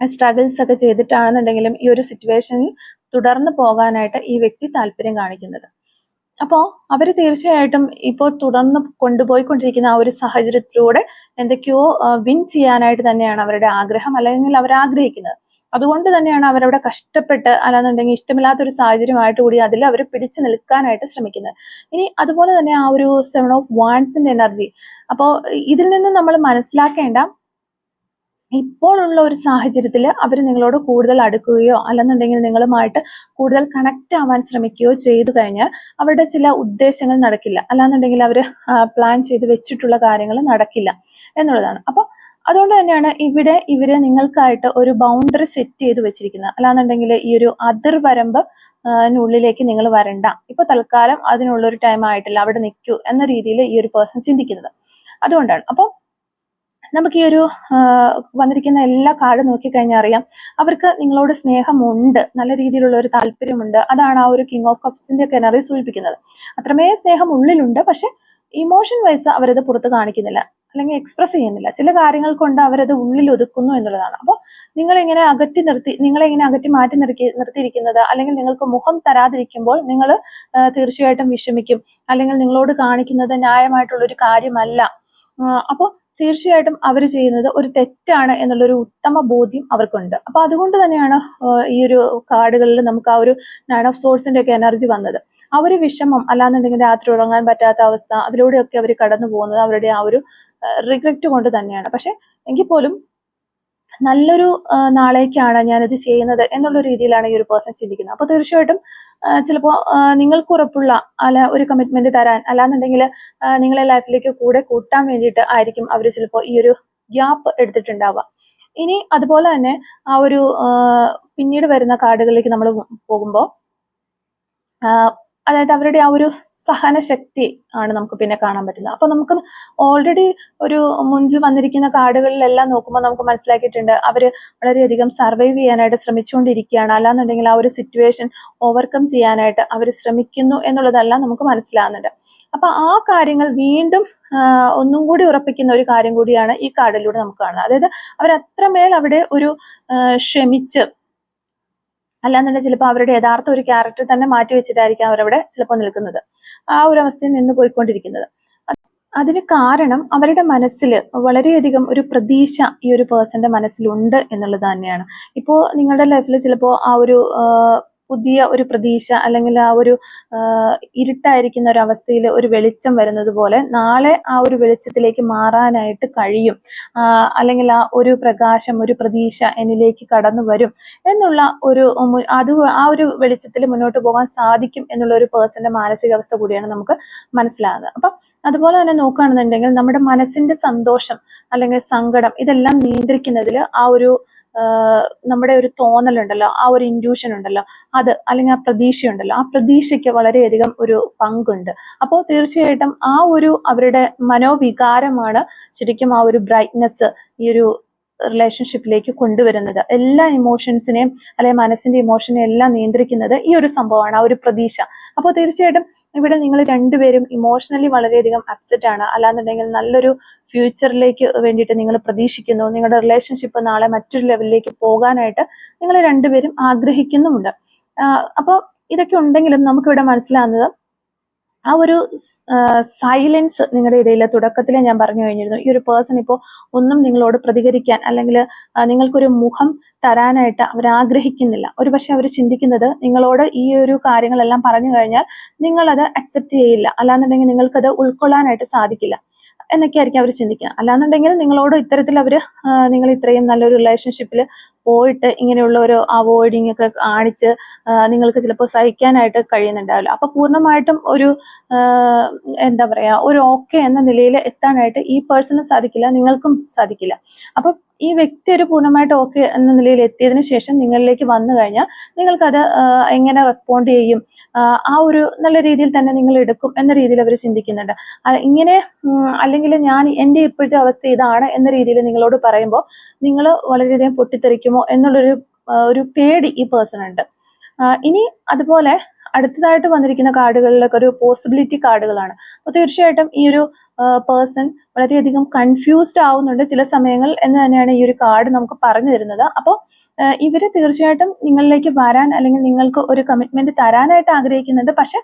സ്ട്രഗിൾസ് ഒക്കെ ചെയ്തിട്ടാണെന്നുണ്ടെങ്കിലും ഈ ഒരു സിറ്റുവേഷനിൽ തുടർന്ന് പോകാനായിട്ട് ഈ വ്യക്തി താല്പര്യം കാണിക്കുന്നത്. അപ്പോൾ അവർ തീർച്ചയായിട്ടും ഇപ്പോൾ തുടർന്ന് കൊണ്ടുപോയിക്കൊണ്ടിരിക്കുന്ന ആ ഒരു സാഹചര്യത്തിലൂടെ എന്തൊക്കെയോ വിൻ ചെയ്യാനായിട്ട് തന്നെയാണ് അവരുടെ ആഗ്രഹം അല്ലെങ്കിൽ അവർ ആഗ്രഹിക്കുന്നത്. അതുകൊണ്ട് തന്നെയാണ് അവരവിടെ കഷ്ടപ്പെട്ട് അല്ലാന്നുണ്ടെങ്കിൽ ഇഷ്ടമില്ലാത്ത ഒരു സാഹചര്യമായിട്ട് കൂടി അതിൽ അവർ പിടിച്ചു നിൽക്കാനായിട്ട് ശ്രമിക്കുന്നത്. ഇനി അതുപോലെ തന്നെ ആ ഒരു സെവൻ ഓഫ് വാൻസിന്റെ എനർജി അപ്പോൾ ഇതിൽ നിന്ന് നമ്മൾ മനസ്സിലാക്കേണ്ട ഇപ്പോഴുള്ള ഒരു സാഹചര്യത്തിൽ അവർ നിങ്ങളോട് കൂടുതൽ അടുക്കുകയോ അല്ലെന്നുണ്ടെങ്കിൽ നിങ്ങളുമായിട്ട് കൂടുതൽ കണക്ട് ആവാൻ ശ്രമിക്കുകയോ ചെയ്തു കഴിഞ്ഞാൽ അവരുടെ ചില ഉദ്ദേശങ്ങൾ നടക്കില്ല. അല്ലാന്നുണ്ടെങ്കിൽ അവർ പ്ലാൻ ചെയ്ത് വെച്ചിട്ടുള്ള കാര്യങ്ങൾ നടക്കില്ല എന്നുള്ളതാണ്. അപ്പോൾ അതുകൊണ്ട് തന്നെയാണ് ഇവിടെ ഇവർ നിങ്ങൾക്കായിട്ട് ഒരു ബൗണ്ടറി സെറ്റ് ചെയ്ത് വെച്ചിരിക്കുന്നത്. അല്ലാന്നുണ്ടെങ്കിൽ ഈ ഒരു അതിർവരമ്പ് ഉള്ളിലേക്ക് നിങ്ങൾ വരണ്ട. ഇപ്പൊ തൽക്കാലം അതിനുള്ള ഒരു ടൈം ആയിട്ടില്ല. അവിടെ നിൽക്കൂ എന്ന രീതിയിൽ ഈ ഒരു പേഴ്സൺ ചിന്തിക്കുന്നത്. അതുകൊണ്ടാണ്. അപ്പോൾ നമുക്ക് ഈ ഒരു വന്നിരിക്കുന്ന എല്ലാ കാർഡും നോക്കിക്കഴിഞ്ഞാൽ അറിയാം. അവർക്ക് നിങ്ങളോട് സ്നേഹമുണ്ട്. നല്ല രീതിയിലുള്ള ഒരു താല്പര്യമുണ്ട്. അതാണ് ആ ഒരു കിങ് ഓഫ് കപ്സിന്റെ എനർജി സൂചിപ്പിക്കുന്നത്. അത്രമേ സ്നേഹം ഉള്ളിലുണ്ട് പക്ഷെ ഇമോഷൻ വൈസ് അവരത് പുറത്ത് കാണിക്കുന്നില്ല. അല്ലെങ്കിൽ എക്സ്പ്രസ് ചെയ്യുന്നില്ല. ചില കാര്യങ്ങൾ കൊണ്ട് അവരത് ഉള്ളിൽ ഒതുക്കുന്നു എന്നുള്ളതാണ്. അപ്പോൾ നിങ്ങളിങ്ങനെ അകറ്റി നിർത്തി നിങ്ങളെ ഇങ്ങനെ അകറ്റി മാറ്റി നിർത്തി നിർത്തിയിരിക്കുന്നത് അല്ലെങ്കിൽ നിങ്ങൾക്ക് മുഖം തരാതിരിക്കുമ്പോൾ നിങ്ങൾ തീർച്ചയായിട്ടും വിഷമിക്കും. അല്ലെങ്കിൽ നിങ്ങളോട് കാണിക്കുന്നത് ന്യായമായിട്ടുള്ളൊരു കാര്യമല്ല. അപ്പോൾ തീർച്ചയായിട്ടും അവർ ചെയ്യുന്നത് ഒരു തെറ്റാണ് എന്നുള്ളൊരു ഉത്തമ ബോധ്യം അവർക്കുണ്ട്. അപ്പൊ അതുകൊണ്ട് തന്നെയാണ് ഈ ഒരു കാർഡുകളിൽ നമുക്ക് ആ ഒരു നയൻ ഓഫ് സോഴ്സിന്റെ ഒക്കെ എനർജി വന്നത്. ആ ഒരു വിഷമം അല്ലാന്നുണ്ടെങ്കിൽ രാത്രി ഉറങ്ങാൻ പറ്റാത്ത അവസ്ഥ അതിലൂടെയൊക്കെ അവർ കടന്നു പോകുന്നത് അവരുടെ ആ ഒരു റിഗ്രറ്റ് കൊണ്ട് തന്നെയാണ്. പക്ഷെ എങ്കിൽ പോലും നല്ലൊരു നാളേക്കാണ് ഞാനിത് ചെയ്യുന്നത് എന്നുള്ള രീതിയിലാണ് ഈ ഒരു പേഴ്സൺ ചിന്തിക്കുന്നത്. അപ്പോൾ തീർച്ചയായിട്ടും ചിലപ്പോൾ നിങ്ങൾക്ക് ഉറപ്പുള്ള അല്ല ഒരു കമ്മിറ്റ്മെന്റ് തരാൻ അല്ലാന്നുണ്ടെങ്കിൽ നിങ്ങളെ ലൈഫിലേക്ക് കൂടെ കൂട്ടാൻ വേണ്ടിയിട്ട് ആയിരിക്കും അവർ ചിലപ്പോൾ ഈ ഒരു ഗ്യാപ്പ് എടുത്തിട്ടുണ്ടാവുക. ഇനി അതുപോലെ തന്നെ ആ ഒരു പിന്നീട് വരുന്ന കാർഡുകളിലേക്ക് നമ്മൾ പോകുമ്പോൾ അതായത് അവരുടെ ആ ഒരു സഹനശക്തി ആണ് നമുക്ക് പിന്നെ കാണാൻ പറ്റുന്നത്. അപ്പൊ നമുക്ക് ഓൾറെഡി ഒരു മുൻപിൽ വന്നിരിക്കുന്ന കാർഡുകളിലെല്ലാം നോക്കുമ്പോൾ നമുക്ക് മനസ്സിലാക്കിയിട്ടുണ്ട് അവർ വളരെയധികം സർവൈവ് ചെയ്യാനായിട്ട് ശ്രമിച്ചുകൊണ്ടിരിക്കുകയാണ്. അല്ലാന്നുണ്ടെങ്കിൽ ആ ഒരു സിറ്റുവേഷൻ ഓവർകം ചെയ്യാനായിട്ട് അവർ ശ്രമിക്കുന്നു എന്നുള്ളതെല്ലാം നമുക്ക് മനസ്സിലാകുന്നുണ്ട്. അപ്പൊ ആ കാര്യങ്ങൾ വീണ്ടും ഒന്നും കൂടി ഉറപ്പിക്കുന്ന ഒരു കാര്യം കൂടിയാണ് ഈ കാർഡിലൂടെ നമുക്ക് കാണുന്നത്. അതായത് അവരത്രമേൽ അവിടെ ഒരു ക്ഷമിച്ച് അല്ലാന്നുണ്ടെങ്കിൽ ചിലപ്പോൾ അവരുടെ യഥാർത്ഥ ഒരു ക്യാരക്ടർ തന്നെ മാറ്റി വെച്ചിട്ടായിരിക്കും അവരവിടെ ചിലപ്പോൾ നിൽക്കുന്നത്. ആ ഒരു അവസ്ഥയിൽ നിന്ന് പോയിക്കൊണ്ടിരിക്കുന്നത്. അതിന് കാരണം അവരുടെ മനസ്സിൽ വളരെയധികം ഒരു പ്രതീക്ഷ ഈ ഒരു പേഴ്സന്റെ മനസ്സിലുണ്ട് എന്നുള്ളത് തന്നെയാണ്. ഇപ്പോൾ നിങ്ങളുടെ ലൈഫിൽ ചിലപ്പോൾ ആ ഒരു പുതിയ ഒരു പ്രതീക്ഷ അല്ലെങ്കിൽ ആ ഒരു ഇരുട്ടായിരിക്കുന്ന ഒരു അവസ്ഥയിൽ ഒരു വെളിച്ചം വരുന്നത് പോലെ നാളെ ആ ഒരു വെളിച്ചത്തിലേക്ക് മാറാനായിട്ട് കഴിയും. അല്ലെങ്കിൽ ആ ഒരു പ്രകാശം ഒരു പ്രതീക്ഷ എന്നിലേക്ക് കടന്നു വരും എന്നുള്ള ഒരു അത് ആ ഒരു വെളിച്ചത്തിൽ മുന്നോട്ട് പോകാൻ സാധിക്കും എന്നുള്ള ഒരു പേഴ്സന്റെ മാനസികാവസ്ഥ കൂടിയാണ് നമുക്ക് മനസ്സിലാകുന്നത് അപ്പം അതുപോലെ തന്നെ നോക്കുകയാണെന്നുണ്ടെങ്കിൽ നമ്മുടെ മനസ്സിന്റെ സന്തോഷം അല്ലെങ്കിൽ സങ്കടം ഇതെല്ലാം നിയന്ത്രിക്കുന്നതിൽ ആ ഒരു നമ്മുടെ ഒരു തോന്നലുണ്ടല്ലോ ആ ഒരു ഇൻഡ്യൂഷൻ ഉണ്ടല്ലോ അത് അല്ലെങ്കിൽ ആ പ്രതീക്ഷയുണ്ടല്ലോ ആ പ്രതീക്ഷയ്ക്ക് വളരെയധികം ഒരു പങ്കുണ്ട്. അപ്പോൾ തീർച്ചയായിട്ടും ആ ഒരു അവരുടെ മനോവികാരമാണ് ശരിക്കും ആ ഒരു ബ്രൈറ്റ്നെസ് ഈ ഒരു റിലേഷൻഷിപ്പിലേക്ക് കൊണ്ടുവരുന്നത്. എല്ലാ ഇമോഷൻസിനെയും അല്ലെങ്കിൽ മനസ്സിന്റെ ഇമോഷനെ എല്ലാം നിയന്ത്രിക്കുന്നത് ഈ ഒരു സംഭവമാണ് ആ ഒരു പ്രതീക്ഷ. അപ്പോൾ തീർച്ചയായിട്ടും ഇവിടെ നിങ്ങൾ രണ്ടുപേരും ഇമോഷണലി വളരെയധികം അപ്സെറ്റ് ആണ്. അല്ലാന്നുണ്ടെങ്കിൽ നല്ലൊരു ഫ്യൂച്ചറിലേക്ക് വേണ്ടിയിട്ട് നിങ്ങൾ പ്രതീക്ഷിക്കുന്നു. നിങ്ങളുടെ റിലേഷൻഷിപ്പ് നാളെ മറ്റൊരു ലെവലിലേക്ക് പോകാനായിട്ട് നിങ്ങൾ രണ്ടുപേരും ആഗ്രഹിക്കുന്നുമുണ്ട്. അപ്പോൾ ഇതൊക്കെ ഉണ്ടെങ്കിലും നമുക്കിവിടെ മനസ്സിലാകുന്നത് ആ ഒരു സൈലൻസ് നിങ്ങളുടെ ഇടയിൽ തുടക്കത്തിൽ ഞാൻ പറഞ്ഞു കഴിഞ്ഞിരുന്നു. ഈ ഒരു പേഴ്സൺ ഇപ്പോൾ ഒന്നും നിങ്ങളോട് പ്രതികരിക്കാൻ അല്ലെങ്കിൽ നിങ്ങൾക്കൊരു മുഖം തരാനായിട്ട് അവർ ആഗ്രഹിക്കുന്നില്ല. ഒരു പക്ഷെ അവർ ചിന്തിക്കുന്നത് നിങ്ങളോട് ഈ ഒരു കാര്യങ്ങളെല്ലാം പറഞ്ഞു കഴിഞ്ഞാൽ നിങ്ങളത് അക്സെപ്റ്റ് ചെയ്യില്ല. അല്ലാന്നുണ്ടെങ്കിൽ നിങ്ങൾക്കത് ഉൾക്കൊള്ളാനായിട്ട് സാധിക്കില്ല. എന്നൊക്കെ ആയിരിക്കും അവർ ചിന്തിക്കുക. അല്ലാന്നുണ്ടെങ്കിൽ നിങ്ങളോട് ഇത്തരത്തിൽ അവർ നിങ്ങൾ ഇത്രയും നല്ലൊരു റിലേഷൻഷിപ്പിൽ പോയിട്ട് ഇങ്ങനെയുള്ള ഒരു അവോയ്ഡിങ് ഒക്കെ കാണിച്ച് നിങ്ങൾക്ക് ചിലപ്പോൾ സഹിക്കാനായിട്ട് കഴിയുന്നുണ്ടാവില്ല. അപ്പൊ പൂർണമായിട്ടും ഒരു എന്താ പറയാ ഒരു ഓക്കെ എന്ന നിലയിൽ എത്താനായിട്ട് ഈ പേഴ്സണും സാധിക്കില്ല നിങ്ങൾക്കും സാധിക്കില്ല. അപ്പൊ ഈ വ്യക്തി ഒരു പൂർണമായിട്ട് ഓക്കെ എന്ന നിലയിൽ എത്തിയതിന് ശേഷം നിങ്ങളിലേക്ക് വന്നു കഴിഞ്ഞാൽ നിങ്ങൾക്കത് എങ്ങനെ റെസ്പോണ്ട് ചെയ്യും? ആ, ഒരു നല്ല രീതിയിൽ തന്നെ നിങ്ങൾ എടുക്കും എന്ന രീതിയിൽ അവർ ചിന്തിക്കുന്നുണ്ട്. ഇങ്ങനെ അല്ലെങ്കിൽ ഞാൻ എന്റെ ഇപ്പോഴത്തെ അവസ്ഥ ഇതാണ് എന്ന രീതിയിൽ നിങ്ങളോട് പറയുമ്പോൾ നിങ്ങൾ വളരെയധികം പൊട്ടിത്തെറിക്കുമോ എന്നുള്ളൊരു ഒരു പേടി ഈ പേഴ്സൺ ഉണ്ട്. ഇനി അതുപോലെ അടുത്തതായിട്ട് വന്നിരിക്കുന്ന കാർഡുകളിലൊക്കെ ഒരു പോസിബിലിറ്റി കാർഡുകളാണ്. അപ്പോൾ തീർച്ചയായിട്ടും ഈ ഒരു പേഴ്സൺ വളരെയധികം കൺഫ്യൂസ്ഡ് ആവുന്നുണ്ട് ചില സമയങ്ങൾ എന്ന് തന്നെയാണ് ഈ ഒരു കാർഡ് നമുക്ക് പറഞ്ഞു തരുന്നത്. അപ്പോൾ ഇവർ തീർച്ചയായിട്ടും നിങ്ങളിലേക്ക് വരാൻ അല്ലെങ്കിൽ നിങ്ങൾക്ക് ഒരു കമ്മിറ്റ്മെന്റ് തരാനായിട്ട് ആഗ്രഹിക്കുന്നുണ്ട്. പക്ഷെ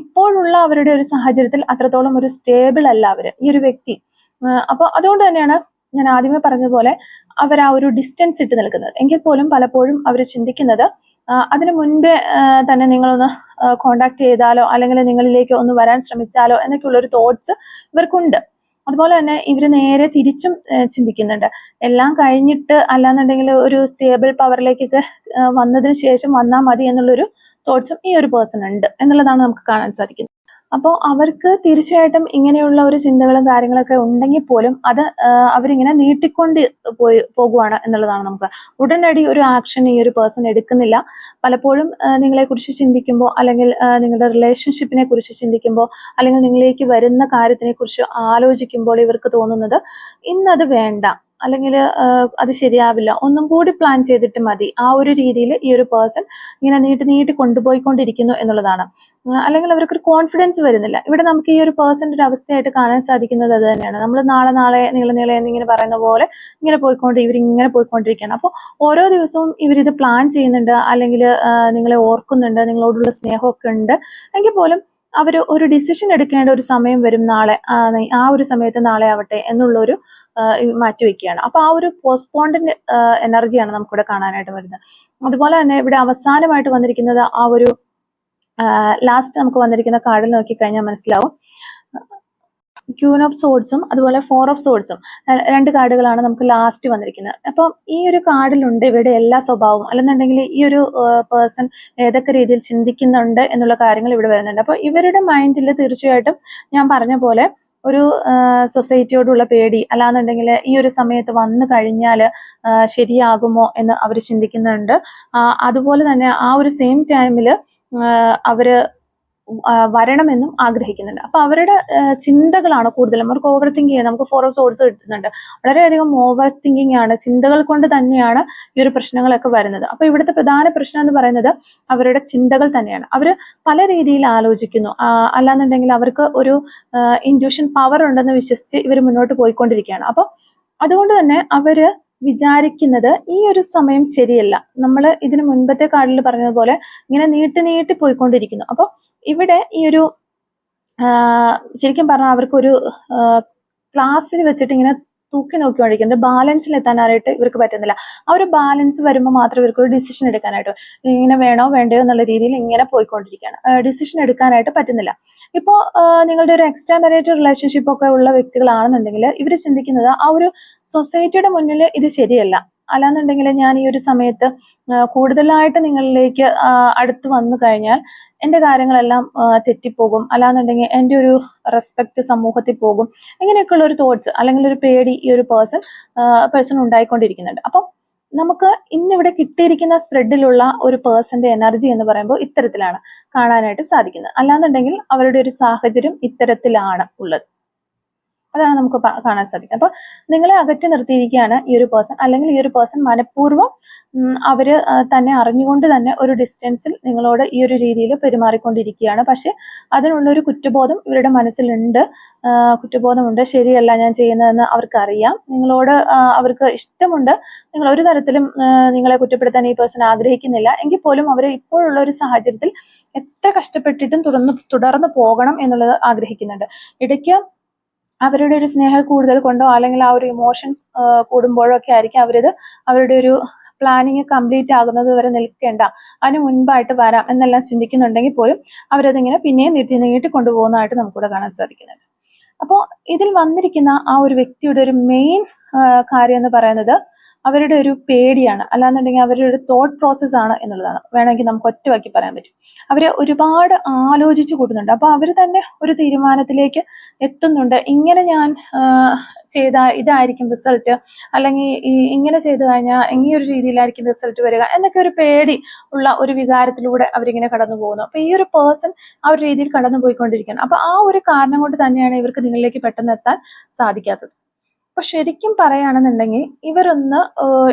ഇപ്പോഴുള്ള അവരുടെ ഒരു സാഹചര്യത്തിൽ അത്രത്തോളം ഒരു സ്റ്റേബിൾ അല്ല അവർ ഈ ഒരു വ്യക്തി. അപ്പോൾ അതുകൊണ്ട് തന്നെയാണ് ഞാൻ ആദ്യമേ പറഞ്ഞതുപോലെ അവർ ആ ഒരു ഡിസ്റ്റൻസ് ഇട്ട് നിൽക്കുന്നത്. എങ്കിൽ പോലും പലപ്പോഴും അവർ ചിന്തിക്കുന്നത് അതിനു മുൻപേ തന്നെ നിങ്ങളൊന്ന് കോണ്ടാക്ട് ചെയ്താലോ അല്ലെങ്കിൽ നിങ്ങളിലേക്ക് ഒന്ന് വരാൻ ശ്രമിച്ചാലോ എന്നൊക്കെയുള്ള ഒരു തോട്ട്സ് ഇവർക്കുണ്ട്. അതുപോലെ തന്നെ ഇവർ നേരെ തിരിച്ചും ചിന്തിക്കുന്നുണ്ട്. എല്ലാം കഴിഞ്ഞിട്ട് അല്ലാന്നുണ്ടെങ്കിൽ ഒരു സ്റ്റേബിൾ പവറിലേക്കൊക്കെ വന്നതിന് ശേഷം വന്നാൽ മതി എന്നുള്ളൊരു തോട്ട്സും ഈ ഒരു പേഴ്സൺ ഉണ്ട്. എന്നുള്ളതാണ് നമുക്ക് കാണാൻ സാധിക്കുന്നത്. അപ്പോൾ അവർക്ക് തീർച്ചയായിട്ടും ഇങ്ങനെയുള്ള ഒരു ചിന്തകളും കാര്യങ്ങളൊക്കെ ഉണ്ടെങ്കിൽ പോലും അത് അവരിങ്ങനെ നീട്ടിക്കൊണ്ട് പോയി പോകുവാണ് എന്നുള്ളതാണ് നമുക്ക്. ഉടനടി ഒരു ആക്ഷൻ ഈ ഒരു പേഴ്സൺ എടുക്കുന്നില്ല. പലപ്പോഴും നിങ്ങളെക്കുറിച്ച് ചിന്തിക്കുമ്പോൾ അല്ലെങ്കിൽ നിങ്ങളുടെ റിലേഷൻഷിപ്പിനെ കുറിച്ച് ചിന്തിക്കുമ്പോൾ അല്ലെങ്കിൽ നിങ്ങളിലേക്ക് വരുന്ന കാര്യത്തിനെ കുറിച്ച് ആലോചിക്കുമ്പോൾ ഇവർക്ക് തോന്നുന്നത് ഇന്നത് വേണ്ട. അല്ലെങ്കിൽ അത് ശരിയാവില്ല. ഒന്നും കൂടി പ്ലാൻ ചെയ്തിട്ട് മതി. ആ ഒരു രീതിയിൽ ഈ ഒരു പേഴ്സൺ ഇങ്ങനെ നീട്ടി നീട്ടി കൊണ്ടുപോയിക്കൊണ്ടിരിക്കുന്നു എന്നുള്ളതാണ്. അല്ലെങ്കിൽ അവർക്കൊരു കോൺഫിഡൻസ് വരുന്നില്ല. ഇവിടെ നമുക്ക് ഈ ഒരു പേഴ്സന്റെ ഒരു അവസ്ഥയായിട്ട് കാണാൻ സാധിക്കുന്നത് അത് തന്നെയാണ്. നമ്മൾ നാളെ നാളെ നീളെ നീളെ എന്നിങ്ങനെ പറയുന്ന പോലെ ഇങ്ങനെ പോയിക്കൊണ്ട് ഇവരിങ്ങനെ പോയിക്കൊണ്ടിരിക്കുകയാണ്. അപ്പോൾ ഓരോ ദിവസവും ഇവരിത് പ്ലാൻ ചെയ്യുന്നുണ്ട്. അല്ലെങ്കിൽ നിങ്ങളെ ഓർക്കുന്നുണ്ട്. നിങ്ങളോടുള്ള സ്നേഹമൊക്കെ ഉണ്ട്. എങ്കിൽ പോലും അവർ ഒരു ഡിസിഷൻ എടുക്കേണ്ട ഒരു സമയം വരും നാളെ ആ, ഒരു സമയത്ത് നാളെ ആവട്ടെ എന്നുള്ളൊരു മാറ്റിവെക്കുകയാണ് അപ്പോൾ ആ ഒരു പോസ്റ്റ്പോണ്ടിന്റെ എനർജിയാണ് നമുക്കിവിടെ കാണാനായിട്ട് വരുന്നത്. അതുപോലെ തന്നെ ഇവിടെ അവസാനമായിട്ട് വന്നിരിക്കുന്നത് ആ ഒരു ലാസ്റ്റ് നമുക്ക് വന്നിരിക്കുന്ന കാർഡിൽ നോക്കി കഴിഞ്ഞാൽ മനസ്സിലാവും. ക്യൂൻ ഓഫ് സോഡ്സും അതുപോലെ ഫോർ ഓഫ് സോഡ്സും രണ്ട് കാർഡുകളാണ് നമുക്ക് ലാസ്റ്റ് വന്നിരിക്കുന്നത്. അപ്പം ഈ ഒരു കാർഡിലുണ്ട് ഇവരുടെ എല്ലാ സ്വഭാവവും. അല്ലെന്നുണ്ടെങ്കിൽ ഈ ഒരു പേഴ്സൺ ഏതൊക്കെ രീതിയിൽ ചിന്തിക്കുന്നുണ്ട് എന്നുള്ള കാര്യങ്ങൾ ഇവിടെ വരുന്നുണ്ട്. അപ്പോൾ ഇവരുടെ മൈൻഡിൽ തീർച്ചയായിട്ടും ഞാൻ പറഞ്ഞ പോലെ ഒരു സൊസൈറ്റിയോടുള്ള പേടി അല്ലാന്നുണ്ടെങ്കിൽ ഈ ഒരു സമയത്ത് വന്നു കഴിഞ്ഞാൽ ശരിയാകുമോ എന്ന് അവർ ചിന്തിക്കുന്നുണ്ട്. അതുപോലെ തന്നെ ആ ഒരു സെയിം ടൈമിൽ അവർ വരണമെന്നും ആഗ്രഹിക്കുന്നുണ്ട്. അപ്പൊ അവരുടെ ചിന്തകളാണ് കൂടുതലും. അവർക്ക് ഓവർ തിങ്ക് ചെയ്യാൻ നമുക്ക് ഫോർ ഓഫ് സോഡ്സ് കിട്ടുന്നുണ്ട്. വളരെയധികം ഓവർ തിങ്കിങ് ആണ് ചിന്തകൾ കൊണ്ട് തന്നെയാണ് ഈ ഒരു പ്രശ്നങ്ങളൊക്കെ വരുന്നത്. അപ്പൊ ഇവിടുത്തെ പ്രധാന പ്രശ്നം എന്ന് പറയുന്നത് അവരുടെ ചിന്തകൾ തന്നെയാണ്. അവർ പല രീതിയിൽ ആലോചിക്കുന്നു. അല്ലാന്നുണ്ടെങ്കിൽ അവർക്ക് ഒരു ഇൻഡ്യൂഷൻ പവർ ഉണ്ടെന്ന് വിശ്വസിച്ച് ഇവർ മുന്നോട്ട് പോയിക്കൊണ്ടിരിക്കുകയാണ്. അപ്പൊ അതുകൊണ്ട് തന്നെ അവർ വിചാരിക്കുന്നത് ഈ ഒരു സമയം ശരിയല്ല. നമ്മൾ ഇതിന് മുൻപത്തെ കാർഡിൽ പറഞ്ഞതുപോലെ ഇങ്ങനെ നീട്ടി നീട്ടി പോയിക്കൊണ്ടിരിക്കുന്നു. അപ്പൊ ഇവിടെ ഈ ഒരു ശരിക്കും പറഞ്ഞാൽ അവർക്കൊരു ക്ലാസ്സിൽ വെച്ചിട്ട് ഇങ്ങനെ തൂക്കി നോക്കി നോക്കിക്കൊണ്ടിരിക്കുന്നത് ബാലൻസിൽ എത്താനായിട്ട് ഇവർക്ക് പറ്റുന്നില്ല. ആ ഒരു ബാലൻസ് വരുമ്പോൾ മാത്രം ഇവർക്ക് ഒരു ഡിസിഷൻ എടുക്കാനായിട്ട് ഇങ്ങനെ വേണോ വേണ്ടയോ എന്നുള്ള രീതിയിൽ ഇങ്ങനെ പോയിക്കൊണ്ടിരിക്കുകയാണ്. ഡിസിഷൻ എടുക്കാനായിട്ട് പറ്റുന്നില്ല. ഇപ്പോൾ നിങ്ങളുടെ ഒരു എക്സ്ട്രാ റിലേഷൻഷിപ്പ് ഒക്കെ ഉള്ള വ്യക്തികളാണെന്നുണ്ടെങ്കിൽ ഇവർ ചിന്തിക്കുന്നത് ആ ഒരു സൊസൈറ്റിയുടെ മുന്നിൽ ഇത് ശരിയല്ല. അല്ലാന്നുണ്ടെങ്കിൽ ഞാൻ ഈ ഒരു സമയത്ത് കൂടുതലായിട്ട് നിങ്ങളിലേക്ക് അടുത്ത് വന്നു കഴിഞ്ഞാൽ എന്റെ കാര്യങ്ങളെല്ലാം തെറ്റിപ്പോകും. അല്ലാന്നുണ്ടെങ്കിൽ എന്റെ ഒരു റെസ്പെക്റ്റ് സമൂഹത്തിൽ പോകും. ഇങ്ങനെയൊക്കെയുള്ള ഒരു തോട്ട്സ് അല്ലെങ്കിൽ ഒരു പേടി ഈ ഒരു പേഴ്സൺ പേഴ്സൺ ഉണ്ടായിക്കൊണ്ടിരിക്കുന്നുണ്ട്. അപ്പം നമുക്ക് ഇന്നിവിടെ കിട്ടിയിരിക്കുന്ന സ്പ്രെഡിലുള്ള ഒരു പേഴ്സന്റെ എനർജി എന്ന് പറയുമ്പോൾ ഇത്തരത്തിലാണ് കാണാനായിട്ട് സാധിക്കുന്നത്. അല്ലാന്നുണ്ടെങ്കിൽ അവരുടെ ഒരു സാഹചര്യം ഇത്തരത്തിലാണ് ഉള്ളത്. അതാണ് നമുക്ക് കാണാൻ സാധിക്കുന്നത്. അപ്പൊ നിങ്ങളെ അകറ്റി നിർത്തിയിരിക്കുകയാണ് ഈ ഒരു പേഴ്സൺ അല്ലെങ്കിൽ ഈ ഒരു പേഴ്സൺ മനഃപൂർവം അവർ തന്നെ അറിഞ്ഞുകൊണ്ട് തന്നെ ഒരു ഡിസ്റ്റൻസിൽ നിങ്ങളോട് ഈ ഒരു രീതിയിൽ പെരുമാറിക്കൊണ്ടിരിക്കുകയാണ്. പക്ഷെ അതിനുള്ള ഒരു കുറ്റബോധം ഇവരുടെ മനസ്സിലുണ്ട്. കുറ്റബോധമുണ്ട്. ശരിയല്ല ഞാൻ ചെയ്യുന്നതെന്ന് അവർക്കറിയാം. നിങ്ങളോട് അവർക്ക് ഇഷ്ടമുണ്ട്. നിങ്ങൾ ഒരു തരത്തിലും നിങ്ങളെ കുറ്റപ്പെടുത്താൻ ഈ പേഴ്സൺ ആഗ്രഹിക്കുന്നില്ല. എങ്കിൽ പോലും അവർ ഇപ്പോഴുള്ള ഒരു സാഹചര്യത്തിൽ എത്ര കഷ്ടപ്പെട്ടിട്ടും തുടർന്ന് തുടർന്ന് പോകണം എന്നുള്ളത് ആഗ്രഹിക്കുന്നുണ്ട്. ഇടയ്ക്ക് അവരുടെ ഒരു സ്നേഹം കൂടുതൽ കൊണ്ടോ അല്ലെങ്കിൽ ആ ഒരു ഇമോഷൻസ് കൂടുമ്പോഴോ ഒക്കെ ആയിരിക്കും അവരിത് അവരുടെ ഒരു പ്ലാനിങ് കംപ്ലീറ്റ് ആകുന്നത് വരെ നിൽക്കേണ്ട. അതിന് മുൻപായിട്ട് വരാം എന്നെല്ലാം ചിന്തിക്കുന്നുണ്ടെങ്കിൽ പോലും അവരതിങ്ങനെ പിന്നെയും നീട്ടി നീട്ടി കൊണ്ടുപോകുന്നതായിട്ട് നമുക്കിവിടെ കാണാൻ സാധിക്കുന്നുണ്ട്. അപ്പോൾ ഇതിൽ വന്നിരിക്കുന്ന ആ ഒരു വ്യക്തിയുടെ ഒരു മെയിൻ കാര്യം എന്ന് പറയുന്നത് അവരുടെ ഒരു പേടിയാണ്. അല്ലാന്നുണ്ടെങ്കിൽ അവരുടെ ഒരു തോട്ട് പ്രോസസ് ആണ് എന്നുള്ളതാണ്. വേണമെങ്കിൽ നമുക്ക് ഒറ്റവാക്കി പറയാൻ പറ്റും. അവർ ഒരുപാട് ആലോചിച്ചു കൂട്ടുന്നുണ്ട്. അപ്പൊ അവർ തന്നെ ഒരു തീരുമാനത്തിലേക്ക് എത്തുന്നുണ്ട്. ഇങ്ങനെ ഞാൻ ചെയ്ത ഇതായിരിക്കും റിസൾട്ട് അല്ലെങ്കിൽ ഇങ്ങനെ ചെയ്തു കഴിഞ്ഞാൽ ഈ ഒരു രീതിയിലായിരിക്കും റിസൾട്ട് വരിക എന്നൊക്കെ ഒരു പേടി ഉള്ള ഒരു വികാരത്തിലൂടെ അവരിങ്ങനെ കടന്നു പോകുന്നു. അപ്പൊ ഈ ഒരു പേഴ്സൺ ആ ഒരു രീതിയിൽ കടന്നു പോയിക്കൊണ്ടിരിക്കുകയാണ് അപ്പൊ ആ ഒരു കാരണം കൊണ്ട് തന്നെയാണ് ഇവർക്ക് നിങ്ങളിലേക്ക് പെട്ടെന്ന് എത്താൻ സാധിക്കാത്തത്. അപ്പൊ ശരിക്കും പറയുകയാണെന്നുണ്ടെങ്കിൽ ഇവരൊന്ന്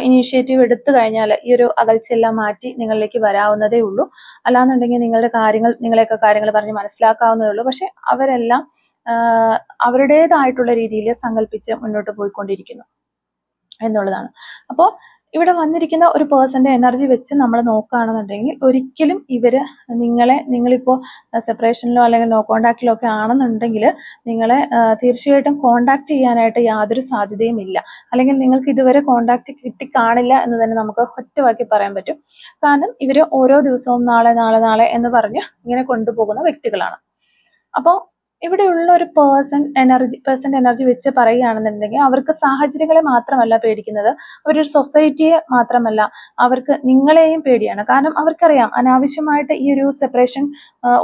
ഇനീഷ്യേറ്റീവ് എടുത്തു കഴിഞ്ഞാൽ ഈ ഒരു അകൽച്ചയെല്ലാം മാറ്റി നിങ്ങളിലേക്ക് വരാവുന്നതേ ഉള്ളൂ. അല്ലാന്നുണ്ടെങ്കിൽ നിങ്ങളുടെ കാര്യങ്ങൾ നിങ്ങളെയൊക്കെ കാര്യങ്ങൾ പറഞ്ഞ് മനസ്സിലാക്കാവുന്നതേ ഉള്ളൂ. പക്ഷെ അവരെല്ലാം അവരുടേതായിട്ടുള്ള രീതിയിൽ സങ്കല്പിച്ച് മുന്നോട്ട് പോയിക്കൊണ്ടിരിക്കുന്നു എന്നുള്ളതാണ്. അപ്പോൾ ഇവിടെ വന്നിരിക്കുന്ന ഒരു പേഴ്സന്റെ എനർജി വെച്ച് നമ്മൾ നോക്കുകയാണെന്നുണ്ടെങ്കിൽ ഒരിക്കലും ഇവർ നിങ്ങളെ നിങ്ങളിപ്പോൾ സെപ്പറേഷനിലോ അല്ലെങ്കിൽ നോ കോണ്ടാക്റ്റിലോ ഒക്കെ ആണെന്നുണ്ടെങ്കിൽ നിങ്ങളെ തീർച്ചയായിട്ടും കോണ്ടാക്ട് ചെയ്യാനായിട്ട് യാതൊരു സാധ്യതയും ഇല്ല. അല്ലെങ്കിൽ നിങ്ങൾക്ക് ഇതുവരെ കോണ്ടാക്ട് കിട്ടി കാണില്ല എന്ന് തന്നെ നമുക്ക് ഒറ്റവാക്കി പറയാൻ പറ്റും. കാരണം ഇവർ ഓരോ ദിവസവും നാളെ നാളെ നാളെ എന്ന് പറഞ്ഞ് ഇങ്ങനെ കൊണ്ടുപോകുന്ന വ്യക്തികളാണ്. അപ്പോൾ ഇവിടെയുള്ള ഒരു പേഴ്സൺ എനർജി പേഴ്സൺ എനർജി വെച്ച് പറയുകയാണെന്നുണ്ടെങ്കിൽ അവർക്ക് സാഹചര്യങ്ങളെ മാത്രമല്ല പേടിക്കുന്നത്. അവരൊരു സൊസൈറ്റിയെ മാത്രമല്ല അവർക്ക് നിങ്ങളെയും പേടിയാണ്. കാരണം അവർക്കറിയാം അനാവശ്യമായിട്ട് ഈ ഒരു സെപ്പറേഷൻ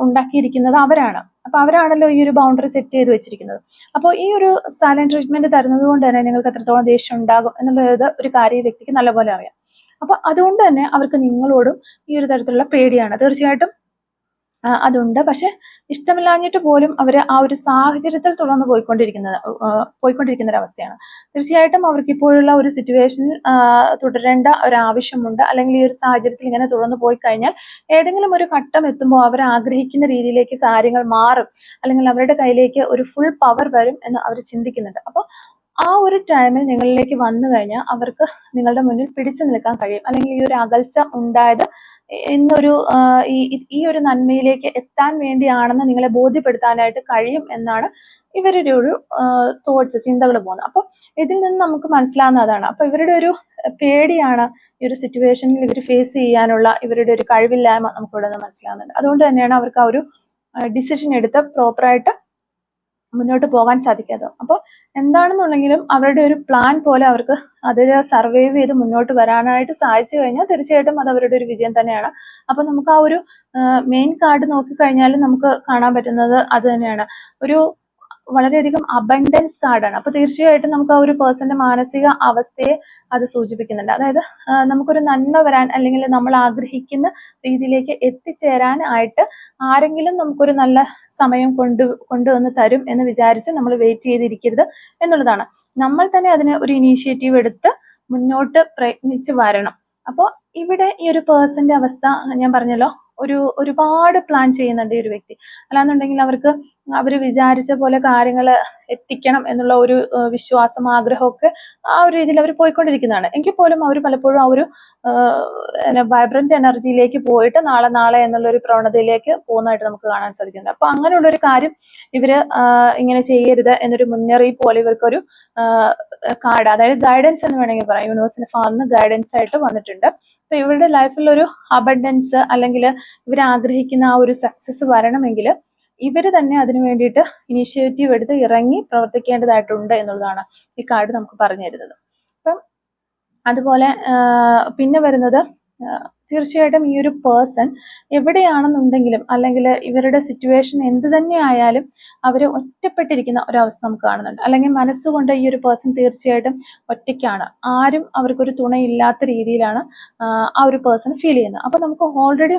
ഉണ്ടാക്കിയിരിക്കുന്നത് അവരാണ്. അപ്പൊ അവരാണല്ലോ ഈ ഒരു ബൗണ്ടറി സെറ്റ് ചെയ്ത് വെച്ചിരിക്കുന്നത്. അപ്പോൾ ഈ ഒരു സൈലന്റ് ട്രീറ്റ്മെന്റ് തരുന്നത് കൊണ്ട് തന്നെ നിങ്ങൾക്ക് എത്രത്തോളം ദേഷ്യം ഉണ്ടാകും എന്നുള്ളത് ഒരു കാര്യ വ്യക്തിക്ക് നല്ലപോലെ അറിയാം. അപ്പൊ അതുകൊണ്ട് തന്നെ അവർക്ക് നിങ്ങളോടും ഈ ഒരു തരത്തിലുള്ള പേടിയാണ്. തീർച്ചയായിട്ടും അതുണ്ട്. പക്ഷെ ഇഷ്ടമില്ലാഞ്ഞിട്ട് പോലും അവർ ആ ഒരു സാഹചര്യത്തിൽ തുടർന്ന് പോയിക്കൊണ്ടിരിക്കുന്നത് പോയിക്കൊണ്ടിരിക്കുന്ന ഒരു അവസ്ഥയാണ് തീർച്ചയായിട്ടും അവർക്ക് ഇപ്പോഴുള്ള ഒരു സിറ്റുവേഷനിൽ തുടരേണ്ട ഒരു ആവശ്യമുണ്ട് അല്ലെങ്കിൽ ഈ ഒരു സാഹചര്യത്തിൽ ഇങ്ങനെ തുടർന്ന് പോയി കഴിഞ്ഞാൽ ഏതെങ്കിലും ഒരു ഘട്ടം എത്തുമ്പോൾ അവർ ആഗ്രഹിക്കുന്ന രീതിയിലേക്ക് കാര്യങ്ങൾ മാറും. അല്ലെങ്കിൽ അവരുടെ കയ്യിലേക്ക് ഒരു ഫുൾ പവർ വരും എന്ന് അവർ ചിന്തിക്കുന്നുണ്ട്. അപ്പോൾ ആ ഒരു ടൈമിൽ നിങ്ങളിലേക്ക് വന്നു കഴിഞ്ഞാൽ അവർക്ക് നിങ്ങളുടെ മുന്നിൽ പിടിച്ചു നിൽക്കാൻ കഴിയും. അല്ലെങ്കിൽ ഈ ഒരു അകൽച്ച ഉണ്ടായത് ഇന്നൊരു ആ, ഈ ഒരു നന്മയിലേക്ക് എത്താൻ വേണ്ടിയാണെന്ന് നിങ്ങളെ ബോധ്യപ്പെടുത്താനായിട്ട് കഴിയും എന്നാണ് ഇവരുടെ ഒരു തോട്ട്സ് ചിന്തകൾ പോകുന്നത്. അപ്പൊ ഇതിൽ നിന്ന് നമുക്ക് മനസ്സിലാവുന്ന അതാണ് അപ്പൊ ഇവരുടെ ഒരു പേടിയാണ് ഈ ഒരു സിറ്റുവേഷനിൽ ഇവർ ഫേസ് ചെയ്യാനുള്ള ഇവരുടെ ഒരു കഴിവില്ലായ്മ നമുക്ക് ഇവിടെ നിന്ന് മനസ്സിലാവുന്നുണ്ട്. അതുകൊണ്ട് തന്നെയാണ് അവർക്ക് ആ ഒരു ഡിസിഷൻ എടുത്ത് പ്രോപ്പറായിട്ട് മുന്നോട്ട് പോകാൻ സാധിക്കാതെ. അപ്പോൾ എന്താണെന്നുണ്ടെങ്കിലും അവരുടെ ഒരു പ്ലാൻ പോലെ അവർക്ക് അതിൽ സർവൈവ് ചെയ്ത് മുന്നോട്ട് വരാനായിട്ട് സാധിച്ചു കഴിഞ്ഞാൽ തീർച്ചയായിട്ടും അത് അവരുടെ ഒരു വിജയം തന്നെയാണ്. അപ്പോൾ നമുക്ക് ആ ഒരു മെയിൻ കാർഡ് നോക്കിക്കഴിഞ്ഞാൽ നമുക്ക് കാണാൻ പറ്റുന്നത് അത് തന്നെയാണ്. ഒരു വളരെയധികം അബണ്ടൻസ് കാർഡാണ് അപ്പൊ തീർച്ചയായിട്ടും നമുക്ക് ആ ഒരു പേഴ്സന്റെ മാനസിക അവസ്ഥയെ അത് സൂചിപ്പിക്കുന്നുണ്ട്. അതായത് നമുക്കൊരു നന്മ വരാൻ അല്ലെങ്കിൽ നമ്മൾ ആഗ്രഹിക്കുന്ന രീതിയിലേക്ക് എത്തിച്ചേരാനായിട്ട് ആരെങ്കിലും നമുക്കൊരു നല്ല സമയം കൊണ്ടു കൊണ്ടുവന്ന് തരും എന്ന് വിചാരിച്ച് നമ്മൾ വെയിറ്റ് ചെയ്തിരിക്കരുത് എന്നുള്ളതാണ്. നമ്മൾ തന്നെ അതിന് ഒരു ഇനീഷ്യേറ്റീവ് എടുത്ത് മുന്നോട്ട് പ്രയത്നിച്ച് വരണം. അപ്പോൾ ഇവിടെ ഈ ഒരു പേഴ്സന്റെ അവസ്ഥ ഞാൻ പറഞ്ഞല്ലോ ഒരു ഒരുപാട് പ്ലാൻ ചെയ്യുന്നുണ്ട് ഈ ഒരു വ്യക്തി. അല്ലാന്നുണ്ടെങ്കിൽ അവർക്ക് അവർ വിചാരിച്ച പോലെ കാര്യങ്ങൾ എത്തിക്കണം എന്നുള്ള ഒരു വിശ്വാസം ആഗ്രഹമൊക്കെ ആ ഒരു രീതിയിൽ അവർ പോയിക്കൊണ്ടിരിക്കുന്നതാണ്. എങ്കിൽ പോലും അവർ പലപ്പോഴും ആ ഒരു വൈബ്രന്റ് എനർജിയിലേക്ക് പോയിട്ട് നാളെ നാളെ എന്നുള്ള ഒരു പ്രവണതയിലേക്ക് പോകുന്നതായിട്ട് നമുക്ക് കാണാൻ സാധിക്കുന്നുണ്ട്. അപ്പൊ അങ്ങനെയുള്ള ഒരു കാര്യം ഇവർ ഇങ്ങനെ ചെയ്യരുത് എന്നൊരു മുന്നറിയിപ്പ് പോലെ ഇവർക്കൊരു കാർഡ് അതായത് ഗൈഡൻസ് എന്ന് വേണമെങ്കിൽ പറയാം. യൂണിവേഴ്സിന്റെ നിന്ന് ഗൈഡൻസ് ആയിട്ട് വന്നിട്ടുണ്ട്. അപ്പൊ ഇവരുടെ ലൈഫിൽ ഒരു അബണ്ടൻസ് അല്ലെങ്കിൽ ഇവർ ആഗ്രഹിക്കുന്ന ആ ഒരു സക്സസ് വരണമെങ്കിൽ ഇവർ തന്നെ അതിനു വേണ്ടിയിട്ട് ഇനീഷ്യേറ്റീവ് എടുത്ത് ഇറങ്ങി പ്രവർത്തിക്കേണ്ടതായിട്ടുണ്ട് എന്നുള്ളതാണ് ഈ കാർഡ് നമുക്ക് പറഞ്ഞു തരുന്നത്. അപ്പം അതുപോലെ പിന്നെ വരുന്നത് തീർച്ചയായിട്ടും ഈ ഒരു പേഴ്സൺ എവിടെയാണെന്നുണ്ടെങ്കിലും അല്ലെങ്കിൽ ഇവരുടെ സിറ്റുവേഷൻ എന്ത് തന്നെ ആയാലും അവർ ഒറ്റപ്പെട്ടിരിക്കുന്ന ഒരവസ്ഥ നമുക്ക് കാണുന്നുണ്ട്. അല്ലെങ്കിൽ മനസ്സുകൊണ്ട് ഈ ഒരു പേഴ്സൺ തീർച്ചയായിട്ടും ഒറ്റയ്ക്കാണ്. ആരും അവർക്കൊരു തുണയില്ലാത്ത രീതിയിലാണ് ആ, ഒരു പേഴ്സൺ ഫീൽ ചെയ്യുന്നത്. അപ്പോൾ നമുക്ക് ഓൾറെഡി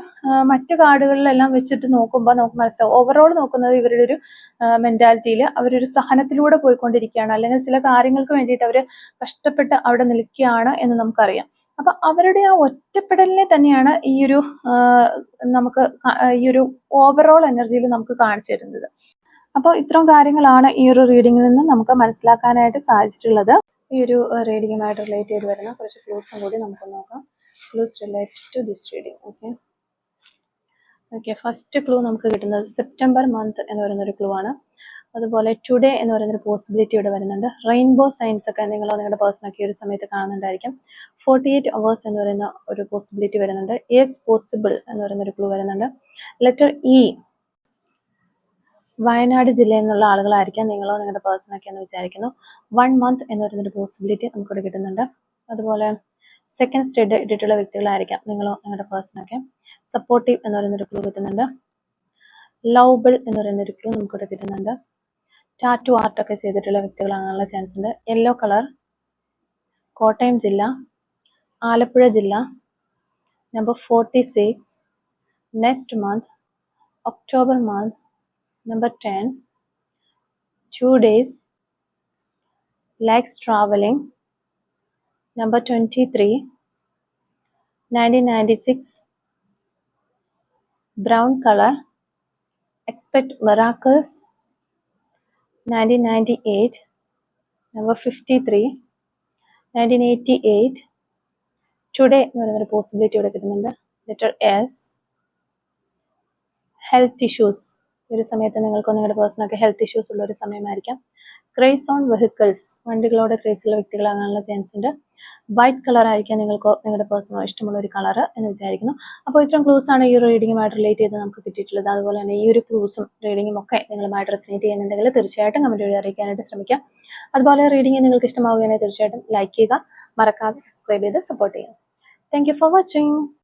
മറ്റു കാർഡുകളിലെല്ലാം വെച്ചിട്ട് നോക്കുമ്പോൾ നമുക്ക് മനസ്സിലാവും. ഓവറോൾ നോക്കുന്നത് ഇവരുടെ ഒരു മെന്റാലിറ്റിയിൽ അവരൊരു സഹനത്തിലൂടെ പോയിക്കൊണ്ടിരിക്കുകയാണ്. അല്ലെങ്കിൽ ചില കാര്യങ്ങൾക്ക് വേണ്ടിയിട്ട് അവർ കഷ്ടപ്പെട്ട് അവിടെ നിൽക്കുകയാണ് എന്ന് നമുക്കറിയാം. അപ്പൊ അവരുടെ ആ ഒറ്റപ്പെടലിനെ തന്നെയാണ് ഈ ഒരു നമുക്ക് ഈ ഒരു ഓവറോൾ എനർജിയിൽ നമുക്ക് കാണിച്ചു തരുന്നത്. അപ്പോൾ ഇത്രയും കാര്യങ്ങളാണ് ഈ ഒരു റീഡിങ്ങിൽ നിന്ന് നമുക്ക് മനസ്സിലാക്കാനായിട്ട് സാധിച്ചിട്ടുള്ളത്. ഈ ഒരു റീഡിങ്ങുമായിട്ട് റിലേറ്റ് ചെയ്ത് വരുന്ന കുറച്ച് ക്ലൂസും കൂടി നമുക്ക് നോക്കാം. Clues related to this reading okay okay first clue നമുക്ക് കിട്ടുന്നത് സെപ്റ്റംബർ മന്ത് എന്ന് പറയുന്ന ഒരു ക്ലൂ ആണ്. അതുപോലെ ടുഡേ എന്ന് പറയുന്ന ഒരു പോസിബിലിറ്റി ഇവിടെ വരുന്നുണ്ട്. റെയിൻബോ സയൻസ് ഒക്കെ നിങ്ങൾ നിങ്ങളുടെ പേഴ്സണൊക്കെ ഒരു സമയത്ത് കാണുന്നുണ്ടായിരിക്കും. ഫോർട്ടി എയ്റ്റ് അവേഴ്സ് എന്ന് പറയുന്ന ഒരു പോസിബിലിറ്റി വരുന്നുണ്ട്. യെസ് പോസിബിൾ എന്ന് പറയുന്ന ഒരു ക്ലൂ വരുന്നുണ്ട്. ലെറ്റർ ഇ വയനാട് ജില്ലയിൽ നിന്നുള്ള ആളുകളായിരിക്കാം നിങ്ങളോ നിങ്ങളുടെ പേഴ്സണൊക്കെ എന്ന് വിചാരിക്കുന്നു. വൺ മന്ത് എന്ന് പറയുന്നൊരു പോസിബിലിറ്റി നമുക്കിവിടെ കിട്ടുന്നുണ്ട്. അതുപോലെ സെക്കൻഡ് സ്റ്റേഡ് ഇട്ടിട്ടുള്ള വ്യക്തികളായിരിക്കാം നിങ്ങളോ നിങ്ങളുടെ പേഴ്സണൊക്കെ സപ്പോർട്ടീവ് എന്ന് പറയുന്നൊരു ക്ലൂ കിട്ടുന്നുണ്ട്. ലവബിൾ എന്ന് പറയുന്നൊരു ക്ലൂ നമുക്കിവിടെ കിട്ടുന്നുണ്ട്. ടാറ്റു ആർട്ടൊക്കെ ചെയ്തിട്ടുള്ള വ്യക്തികളാകാനുള്ള ചാൻസ് ഉണ്ട്. യെല്ലോ കളർ കോട്ടയം ജില്ല ആലപ്പുഴ ജില്ല number forty six next month October month number ten to days likes traveling number 23 1996 brown color expect miracles 1998 number 53 1988 today എന്ന് പറയുന്നൊരു പോസിബിലിറ്റി ഇവിടെ കിട്ടുന്നുണ്ട്. ലെറ്റർ എസ് ഹെൽത്ത് ഇഷ്യൂസ് ഒരു സമയത്ത് നിങ്ങൾക്ക് നിങ്ങളുടെ പേഴ്സണൊക്കെ ഹെൽത്ത് ഇഷ്യൂസ് ഉള്ള ഒരു സമയമായിരിക്കാം. ക്രേസ് ഓൺ വെഹിക്കിൾസ് വണ്ടികളോട് ക്രേസ് ഉള്ള വ്യക്തികളാകാനുള്ള ചാൻസ് ഉണ്ട്. വൈറ്റ് കളർ ആയിരിക്കാം നിങ്ങൾക്ക് നിങ്ങളുടെ പേഴ്സണൽ ഇഷ്ടമുള്ള ഒരു കളർ എന്ന് വിചാരിക്കുന്നു. അപ്പോൾ ഇത്രയും ക്ലൂസ് ആണ് ഈ ഒരു റീഡിങ്ങുമായിട്ട് റിലേറ്റ് ചെയ്ത് നമുക്ക് കിട്ടിയിട്ടുള്ളത്. അതുപോലെ തന്നെ ഈ ഒരു ക്ലൂസും റീഡിങ്ങും ഒക്കെ നിങ്ങളുമായിട്ട് റെസിനേറ്റ് ചെയ്യുന്നുണ്ടെങ്കിൽ തീർച്ചയായിട്ടും കമന്റ് വഴി അറിയിക്കാനായിട്ട് ശ്രമിക്കാം. അതുപോലെ റീഡിംഗ് നിങ്ങൾക്ക് ഇഷ്ടമാവുകയാണെങ്കിൽ തീർച്ചയായിട്ടും ലൈക്ക് ചെയ്യുക. മറക്കാതെ സബ്സ്ക്രൈബ് ചെയ്ത് സപ്പോർട്ട് ചെയ്യുക. Thank for watching